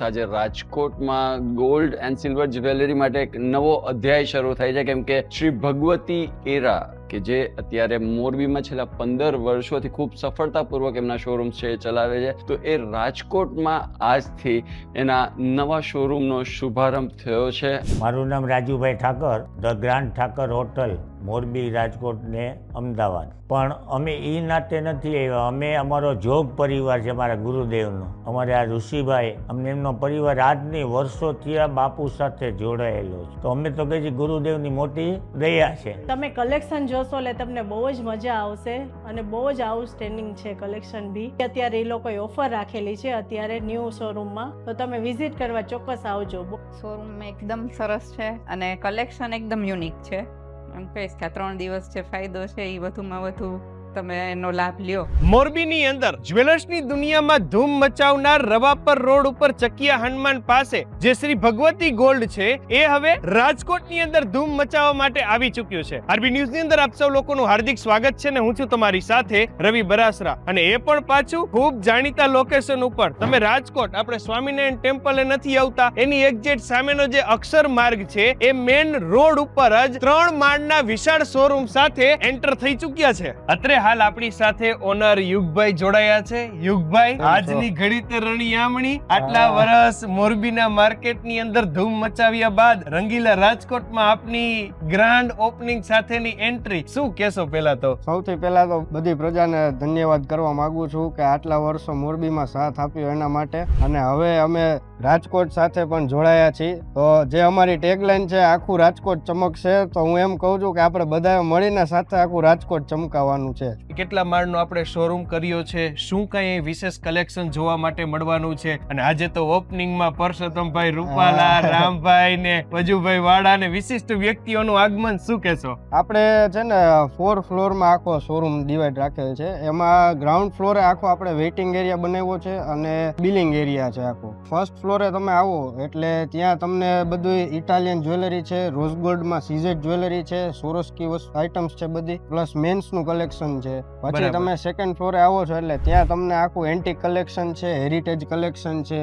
આજે રાજકોટમાં gold and silver jewellery માટે એક નવો અધ્યાય શરૂ થાય છે, કેમ કે શ્રી ભગવતી એરા કે જે અત્યારે મોરબીમાં છેલ્લા પંદર વર્ષોથી ખૂબ સફળતાપૂર્વક એમના શોરૂમ છે ચલાવે છે. તો એ રાજકોટમાં આજથી એના નવા શોરૂમનો શુભારંભ થયો છે. મારું નામ Rajubhai Thakar, the grand Thakar hotel. Morbi Rajkot ને અમદાવાદ. પણ અમે એ નાતે નથી આવ્યા. અમે અમારો જોગ પરિવાર છે મારા ગુરુદેવનો. અમારે આ ઋષિભાઈ અમને એમનો પરિવાર આજની વર્ષોથી આ બાપુ સાથે જોડાયેલો છે. તો અમે તો કહીએ છે ગુરુદેવની મોટી દયા છે. તમે કલેક્શન જોશો એટલે તમને બહુ જ મજા આવશે અને બહુ જ આઉટસ્ટેન્ડિંગ છે કલેક્શન બી. અત્યારે એ લોકોએ ઓફર રાખેલી છે અત્યારે ન્યૂ શોરૂમમાં તો તમે વિઝિટ કરવા ચોક્કસ આવજો. શોરૂમ એકદમ સરસ છે અને કલેક્શન એકદમ યુનિક છે. એમ કહીશ કે આ ત્રણ દિવસ જે ફાયદો છે એ વધુમાં વધુ તમે એનો લાભ લ્યો. મોરબીની અંદર જ્વેલર્સની દુનિયામાં ધૂમ મચાવનાર રવાપર રોડ ઉપર ચકિયા હનુમાન પાસે જે શ્રી ભગવતી ગોલ્ડ છે, એ હવે રાજકોટની અંદર ધૂમ મચાવવા માટે આવી ચૂક્યું છે. આરબી ન્યૂઝની અંદર આપ સૌ લોકોનું હાર્દિક સ્વાગત છે ને હું છું તમારી સાથે રવિ બરાસરા. અને એ પણ પાછું ખૂબ જાણીતા લોકેશન ઉપર. તમે રાજકોટ, આપણે સ્વામિનારાયણ ટેમ્પલે નથી આવતા. એની એક્ઝેટ સામેનો જે અક્ષર માર્ગ છે, એ મેન રોડ ઉપર જ ત્રણ માળના વિશાળ શોરૂમ સાથે એન્ટર થઈ ચૂક્યા છે. અત્રે હાલ આપણી સાથે ઓનર યુગભાઈ જોડાયા છે. યુગભાઈ આજની ઘડી તે રણિયામણી. આટલા વર્ષ મોરબીના માર્કેટની અંદર ધૂમ મચાવ્યા બાદ રંગીલા રાજકોટમાં આપની ગ્રાન્ડ ઓપનિંગ સાથેની એન્ટ્રી શું કેશો પહેલા તો? સૌથી પહેલા તો બધી પ્રજાને ધન્યવાદ કરવા માંગુ છું કે આટલા વર્ષો મોરબીમાં સાથ આપ્યો એના માટે. અને હવે અમે રાજકોટ સાથે પણ જોડાયા છીએ. તો જે અમારી ટેગલાઈન છે આખું રાજકોટ ચમકશે તો હું એમ કહું છું કે આપણે બધાએ મળીને સાથે આખું રાજકોટ ચમકાવવાનું છે. કેટલા માળનો આપણે શોરૂમ કર્યો છે શું કઈ વિશેષ કલેક્શન જોવા માટે મળવાનું છે? અને આજે તો ઓપનિંગમાં પરસોત્તમભાઈ રૂપાલા રામભાઈ ને વજુભાઈ વાળા ને વિશિષ્ટ વ્યક્તિઓનું આગમન શું કહેશો? આપણે છે ને ફોર ફ્લોરમાં આખો શોરૂમ ડિવાઈડ રાખેલ છે. એમાં ગ્રાઉન્ડ ફ્લોરે આખો આપણે વેઇટિંગ એરિયા બનાવ્યો છે અને બિલિંગ એરિયા છે આખો. ફર્સ્ટ ફ્લોરે તમે આવો એટલે ત્યાં તમને બધું ઇટાલિયન જ્વેલરી છે રોઝ ગોલ્ડમાં સીઝેડ જ્વેલરી છે સોરોસ્કી આઇટમ્સ છે બધી પ્લસ મેન્સનું કલેક્શન છે. પછી તમે સેકન્ડ ફ્લોરે આવો છો એટલે ત્યાં તમને આખું એન્ટિક કલેક્શન છે હેરિટેજ કલેક્શન છે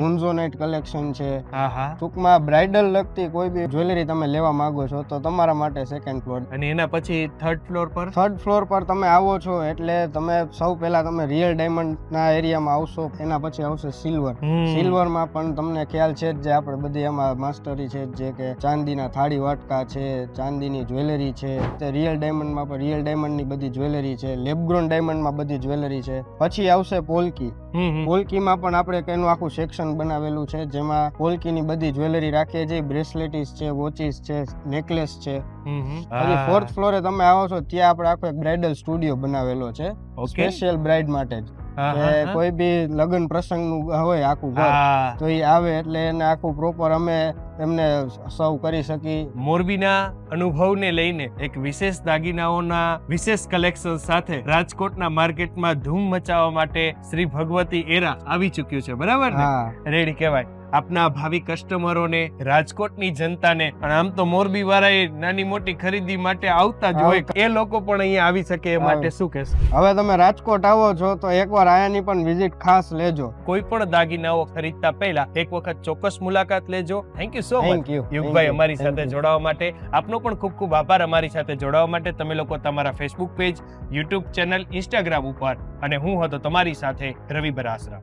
મુન્ઝોનાઇટ કલેક્શન છે. ટૂંકમાં બ્રાઇડલ લગતી કોઈ બી જ્વેલરી તમે લેવા માંગો છો તો તમારા માટે સેકન્ડ ફ્લોર અને એના પછી થર્ડ ફ્લોર પર? થર્ડ ફ્લોર પર તમે આવો છો એટલે તમે સૌ પહેલા તમે રિયલ ડાયમંડના એરિયામાં આવશો એના પછી આવશે સિલ્વર. સિલ્વરમાં પણ તમને ખ્યાલ છે જ આપણે બધી એમાં માસ્ટરી છે જે કે ચાંદીના થાળી વાટકા છે ચાંદીની જ્વેલરી છે તે રિયલ ડાયમંડમાં પણ રિયલ ડાયમંડની બધી જ્વેલરી છે લેબગ્રોન ડાયમંડમાં બધી જ્વેલરી છે. પછી આવશે પોલકી. પોલકીમાં પણ આપણે એનું આખું સેક્શન બનાવેલું છે જેમાં પોલકીની બધી જ્વેલરી રાખીએ છીએ. બ્રેસલેટીસ છે વોચીસ છે નેકલેસ છે. પછી ફોર્થ ફ્લોરે તમે આવો છો ત્યાં આપણે આખો એક બ્રાઇડલ સ્ટુડિયો બનાવેલો છે. સ્પેશિયલ બ્રાઇડ માટે જ. કે. કોઈ બી લગ્ન પ્રસંગનું હોય આખું ઘર તો એ આવે એટલે એને આખું પ્રોપર અમે એમને સર્વ કરી શકી મોરબીના અનુભવને લઈને એક વિશેષ દાગીનાઓના વિશેષ કલેક્શન સાથે રાજકોટના માર્કેટમાં ધૂમ મચાવવા માટે શ્રી ભગવતી એરા આવી ચૂક્યું છે. બરાબર ને? રેડી કહેવાય. આપના ભાવિ કસ્ટમરોને રાજકોટની જનતાને પણ આમ તો મોરબી વાળાએ નાની મોટી ખરીદી માટે આવતા જ હોય. એ લોકો પણ અહીંયા આવી શકે એ માટે શું કહેશો? હવે તમે રાજકોટ આવો છો તો એકવાર આયાની પણ વિઝિટ ખાસ લેજો. કોઈ પણ દાગીનાઓ ખરીદતા પહેલા એક વખત ચોક્કસ મુલાકાત લેજો. Thank you so much. Yugbhai અમારી સાથે જોડાવા માટે. આપનો પણ ખૂબ ખૂબ આભાર અમારી સાથે જોડાવા માટે. તમે લોકો તમારા Facebook page YouTube channel Instagram ઉપર. અને હું હતો તમારી સાથે રવિ બરાસરા.